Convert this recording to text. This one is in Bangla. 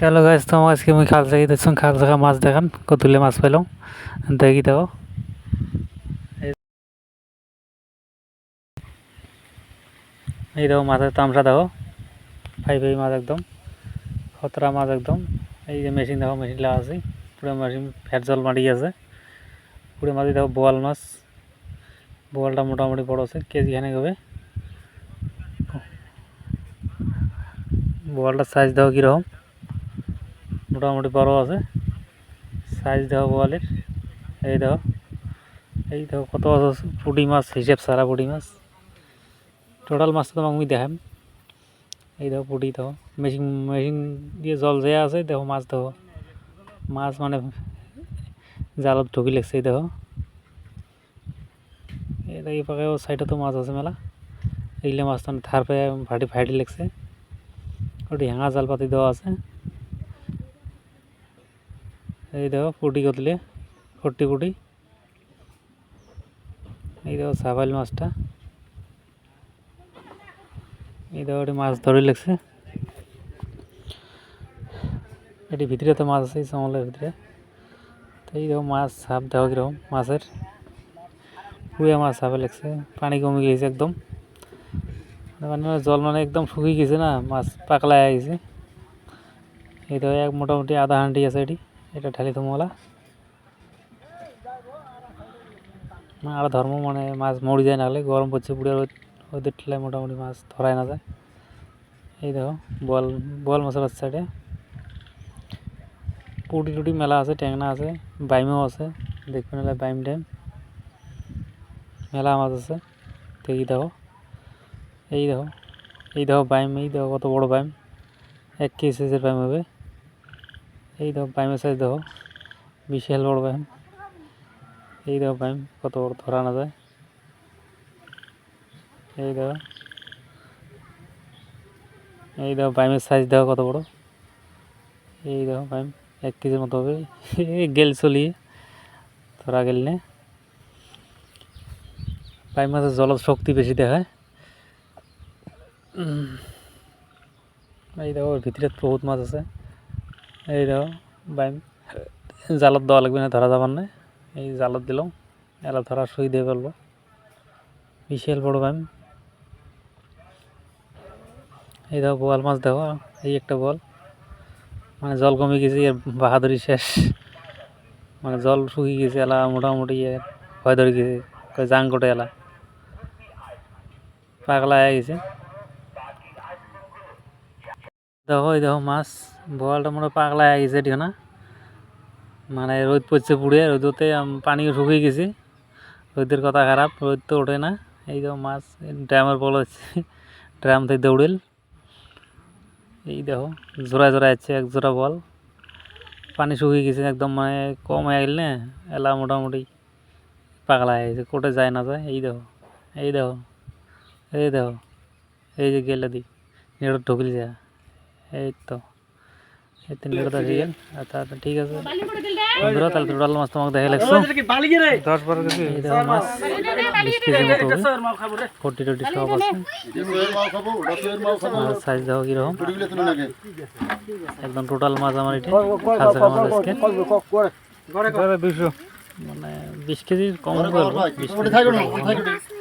হ্যালো গাইজ তো আজকে আমি খাল থেকে দেখছি খাল থেকে মাছ দেখান কতুলে মাছ পেলাম। দেখি দেখো। এই- দেখো মাছের তামসা, দেখো। ফাই ফাই মাছ একদম, খতরা মাছ একদম। এই যে মেশিন, দেখো মেশিন লাগা আছে, পুরো মেশিন ফ্যাট জল মারি আছে। পুরো মাঝে দেখো বোয়াল মাছ। বোয়ালটা মোটামুটি বড় আছে, কেজি খানে হবে। বোয়ালটার সাইজ দেখো কীরকম। মোটামুটি বড় আছে। সাইজ দেখো বোয়ালের এই দেখো। এই দেখো কত বড় পুঁটি মাছ, হিসেব সারা পুঁটি মাছ। টোটাল মাছটা তোমাকে আমি দেখাম। এই দেখো পুঁটি দেখো। মেশিন মেশিন দিয়ে জল যে আছে, দেখো মাছ দেখো। মাছ মানে জালত ঢুকি লেগছে, এই দেখো। এই পাকে সাইডে তো মাছ আছে মেলা। এইগুলো মাছ তো থার পেয়ে ফাটি ফাইটি লেগছে। ওটি হ্যাঙা জাল পাতি দেওয়া আছে। এই দেখো পুটি কতলে ফোরটি পুটি এই দেখো সাবাইল মাছটা এই এটি মাছ ধরে লেগছে এটি ভিতরে তো মাছ আছে এই সমলের ভিতরে তো এই দেখো মাছ সাপ দেখো কীরকম মাছের পুয়া মাছ সাপে লেগছে পানি কমে গিয়েছে একদম মানে জল মানে একদম শুকিয়ে গেছে না মাছ পাকলা গেছে এই এক মোটামুটি আধা হাঁটি আছে এটি এটা ঢালি থমলা আর ধর্ম মানে মাছ মরি যায় না হলে, গরম পড়ছে পুড়ে রোদ রোদের ঠেলায় মোটামুটি মাছ ধরায় না যায়। এই দেখো, বল বল মাছের বাচ্চা এটা। পুটি টুটি মেলা আছে ট্যাংনা আছে, বাইমও আছে দেখবেন এলা বাইম ড্যাম মেলা মাছ আছে দেখি দেখো, এই দেখো এই দেখো বাইম, এই দেখো কত বড় বাইম। এক কেজি সাইজের বাইম হবে। এই দেখো বাইমের সাইজ দেখো, বিশাল বড় বাইম এই দেখো বাইম কত বড় ধরা না যায়। এই দেখো এই দেখো বাইমের সাইজ দেখো কত বড়। এই দেখো বাইম এক কেজির মতো হবে। গেল চলিয়ে ধরা গেল নে। বাইম মাছের জলত শক্তি বেশি দেখায়। এই দেখো ভিতরে বহুত মাছ আছে। এই দেখো বাইম জালত দেওয়া লাগবে না, ধরা যাবার না এই জালত দিলাম, এলা ধরা শুই দিয়ে ফেলব। বিশাল বড় বাইম এই দেখো, বোয়াল মাছ দেখো, এই একটা বল মানে জল কমে গেছে, এর বাহাদুরি শেষ। মানে জল শুকিয়ে গেছে, এলা মোটামুটি ভয় ধরে গেছে জাং কোটে এলা। পাগলা হয়ে গেছে। দেখো এই দেখো মাছ বোয়ালটা মনে পাগলা হয়ে গেছে ঠিক না। মানে রোদ পড়ছে পুড়ে, রোদতে পানিও শুকিয়ে গেছে। রোদের কথা খারাপ, রোদ তো ওঠে না। এই দেখো মাছ, ড্রামের বল হচ্ছে, ড্রাম থেকে দৌড়েল। এই দেখো, জোড়ায় জোড়ায় যাচ্ছে এক জোড়া বল। পানি শুকিয়ে গেছে, একদম মানে কম হয়ে গেল না, এলা মোটামুটি পাগলা হয়ে গেছে, কোটে যায় না যায়। এই দেখো এই দেখো এই দেখো, এই যে গেলে দি নেড়ে ঢুকল যা এই তো এই তো নেড়ে দেখে গেল। আচ্ছা আচ্ছা ঠিক আছে। বন্ধুরা তাহলে টোটাল মাছ তোমাকে দেখে লাগছো। দশ বারো কেজি। এই দেখো মাছ। বিশ কেজির মতো হবে ফোরটি টোটি সব আছে। মাছ সাইজ দেখো কীরকম। একদম টোটাল মাছ আমার এটা। খালসা মাছ আজকে। মানে বিশ কেজির কম বিশ কেজি।